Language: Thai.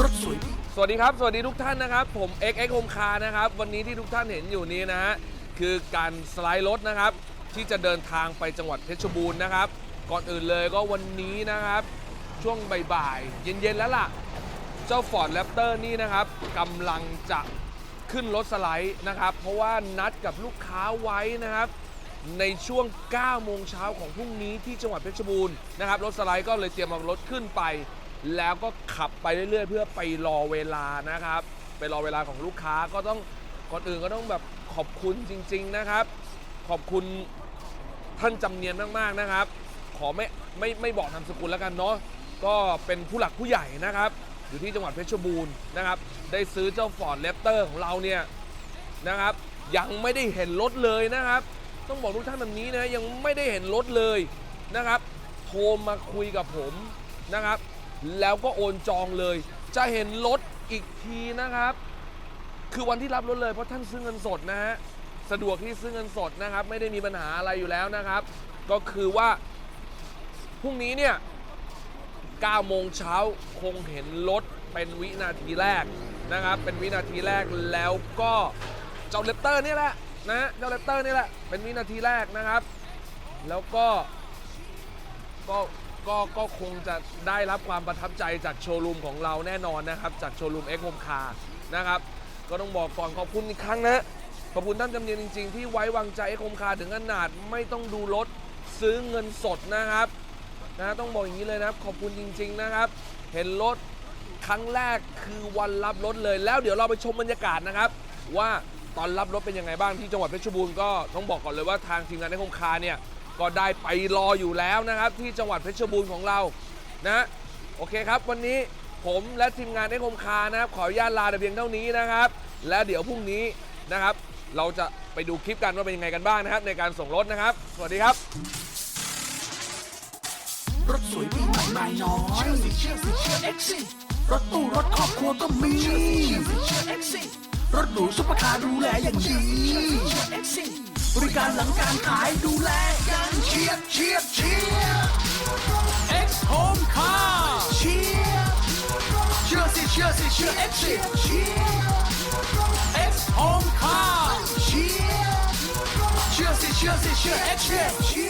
รถสวยสวัสดีครับ สวัสดีทุกท่านนะครับ ผม X X Home Car นะครับ วันนี้ที่ทุกท่านเห็นอยู่นี้นะฮะ คือการสไลด์รถนะครับ ที่จะเดินทางไปจังหวัดเพชรบูรณ์นะครับ ก่อนอื่นเลยก็วันนี้นะครับ ช่วงบ่ายๆ เย็นๆ แล้วล่ะ เจ้า Ford Raptor นี่นะครับกำลังจะขึ้นรถสไลด์นะครับ เพราะว่านัดกับลูกค้าไว้นะครับ ในช่วง 9 โมงเช้าของพรุ่งนี้ที่จังหวัดเพชรบูรณ์นะครับ รถสไลด์ก็เลยเตรียมเอารถขึ้นไป แล้วก็ขับไปเรื่อยๆ เพื่อไปรอเวลานะครับ ไปรอเวลาของลูกค้าก็ต้องก่อนอื่นก็ต้องแบบขอบคุณจริง ๆนะครับ ขอบคุณท่านจำเนียนมากๆนะครับ ขอไม่ไม่ไม่บอกนามสกุลแล้วกันเนาะก็เป็นผู้หลักผู้ใหญ่นะครับ อยู่ที่จังหวัดเพชรบูรณ์นะครับ ได้ซื้อเจ้าฟอร์ดเลปเตอร์ของเราเนี่ยนะครับ ยังไม่ได้เห็นรถเลยนะครับ ต้องบอกทุกท่านแบบนี้นะยังไม่ได้เห็นรถเลยนะครับโทรมาคุยกับผมนะครับ แล้วก็โอนจองเลย จะเห็นรถอีกทีนะครับ คือวันที่รับรถเลยเพราะท่านซื้อเงินสดนะฮะสะดวกที่ซื้อเงินสดนะครับ ไม่ได้มีปัญหาอะไรอยู่แล้วนะครับ ก็คือว่าพรุ่งนี้เนี่ย9โมงเช้าคงเห็นรถเป็นวินาทีแรกนะครับ เป็นวินาทีแรกแล้วก็เจ้าเลปเตอร์นี่แหละ นะฮะเจ้าเลปเตอร์นี่แหละ เป็นวินาทีแรกนะครับ แล้วก็ก็ก็ก็คงจะได้รับความประทับใจจากโชว์รูมของเราแน่นอนนะครับ จากโชว์รูม X Home Car นะครับ ก็ต้องบอกก่อนขอบคุณอีกครั้งนะ ขอบคุณท่านจำเนียนจริง ๆ ที่ไว้วางใจ X Home Car ถึงขนาดไม่ต้องดูรถซื้อเงินสดนะครับนะต้องบอกอย่างนี้เลยนะครับ ขอบคุณจริง ๆนะครับ เห็นรถครั้งแรกคือวันรับรถเลย แล้วเดี๋ยวเราไปชมบรรยากาศนะครับ ว่า ตอนรับรถเป็นยังไงบ้างที่จังหวัดเพชรบูรณ์ก็ต้องบอกก่อนเลยว่าทางทีมงานในโครงคาเนี่ยก็ได้ไปรออยู่แล้วนะครับ ที่จังหวัดเพชรบูรณ์ของเรานะโอเคครับ วันนี้ผมและทีมงานในโครงคานะครับขออนุญาตลาแต่เพียงเท่านี้นะครับ แล้วเดี๋ยวพรุ่งนี้นะครับ เราจะไปดูคลิปกันว่าเป็นยังไงกันบ้างนะครับ ในการส่งรถนะครับ สวัสดีครับ รถสวยปีใหม่ไม่น้อยเชื่อสิเชื่อสิเชื่อเอ็กซี่รถตู้รถครอบครัวก็มี รถหรูซุปเปอร์คาร์ดูแลอย่างดี บริการหลังการขายดูแลกันเชียร์เชียร์เชียร์ X Home Car เชียร์เชื่อสิเชื่อสิเชื่อเอ็กซี่เชียร์ X Home Car เชียร์เชื่อสิเชื่อสิเชื่อเอ็กซี่เชียร์